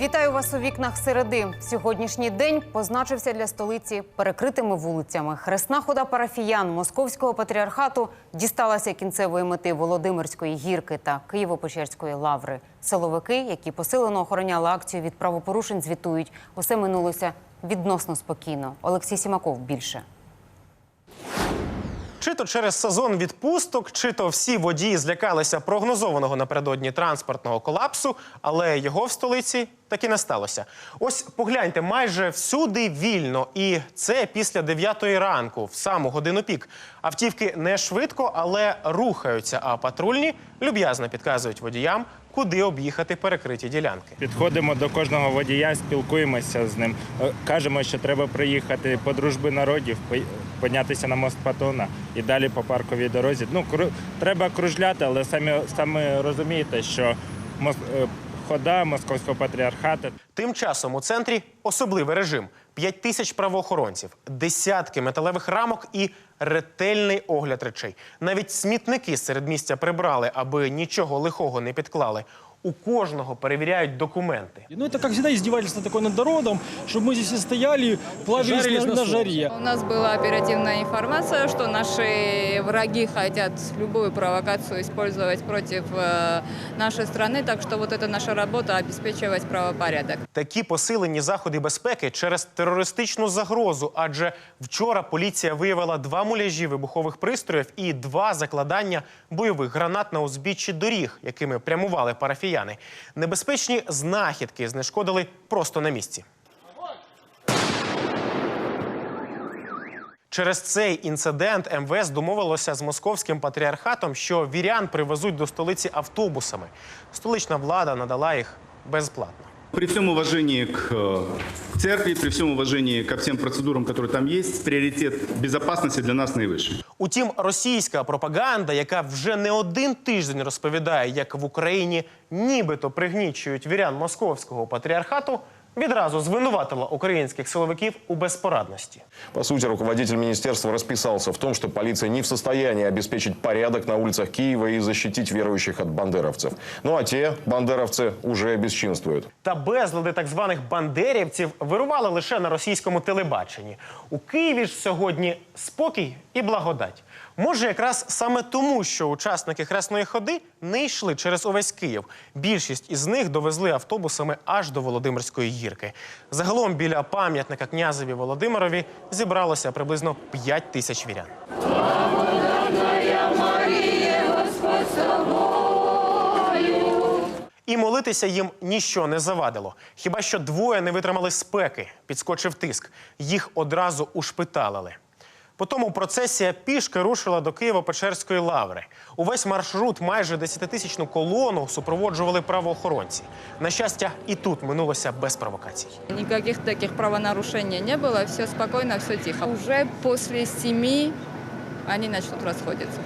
Вітаю вас у вікнах середи. Сьогоднішній день позначився для столиці перекритими вулицями. Хресна хода парафіян московського патріархату дісталася кінцевої мети Володимирської гірки та Києво-Печерської лаври. Силовики, які посилено охороняли акцію від правопорушень, звітують. Усе минулося відносно спокійно. Олексій Сімаков більше. Чи то через сезон відпусток, чи то всі водії злякалися прогнозованого напередодні транспортного колапсу, але його в столиці таки не сталося. Ось погляньте, майже всюди вільно, і це після 9 ранку, в саму годину пік. Автівки не швидко, але рухаються. А патрульні люб'язно підказують водіям, куди об'їхати перекриті ділянки. Підходимо до кожного водія, спілкуємося з ним. Е, Кажемо, що треба приїхати по дружби народів, піднятися на мост Патона і далі по парковій дорозі. Ну, кру- треба кружляти, але самі, самі розумієте, що мос- е, хода московського патріархату Тим часом у центрі особливий режим: 5 тисяч правоохоронців, десятки металевих рамок і ретельний огляд речей. Навіть смітники серед місця прибрали, аби нічого лихого не підклали У кожного перевіряють документи. Ну, это, как всегда, издевательство такое над народом, чтобы мы здесь все стояли, плавились Жарились на, на на жаре. У нас была оперативная информация, что наши враги хотят любую провокацию использовать против э, нашей страны, так что вот это наша работа обеспечивать правопорядок. Такі посилені заходи безпеки через терористичну загрозу. Адже вчора поліція виявила два муляжі вибухових пристроїв і два закладання бойових гранат на узбіччі доріг, якими прямували парафіяни. Небезпечні знахідки знешкодили просто на місці. Через цей інцидент МВС домовилося з московським патріархатом, що вірян привезуть до столиці автобусами. Столична влада надала їх безплатно. При всем уважении к э, церкви, при всем уважении ко всем процедурам, которые там есть, приоритет безопасности для нас наивысший. Утім, російська пропаганда, яка вже не один тиждень розповідає, як в Україні нібито пригнічують вірян московського патріархату, відразу звинуватила українських силовиків у безпорадності. По сути, руководитель министерства расписался в том, что полиция не в состоянии обеспечить порядок на улицах Киева и защитить верующих от бандеровцев. Ну а те бандеровцы уже бесчинствуют. Та безлади так званих бандерівців вирували лише на російському телебаченні. У Києві ж сьогодні спокій і благодать. Може, якраз саме тому, що учасники хресної ходи не йшли через увесь Київ. Більшість із них довезли автобусами аж до Володимирської гірки. Загалом біля пам'ятника князеві Володимирові зібралося приблизно 5 тисяч вірян. І молитися їм ніщо не завадило. Хіба що двоє не витримали спеки, підскочив тиск. Їх одразу ушпиталили. Потім процесія пішки рушила до Києво-Печерської лаври. Увесь маршрут, майже 10-тисячну колону, супроводжували правоохоронці. На щастя, і тут минулося без провокацій. Никаких таких правонарушений не было, все спокойно, все тихо. Уже после семи они начнут расходиться.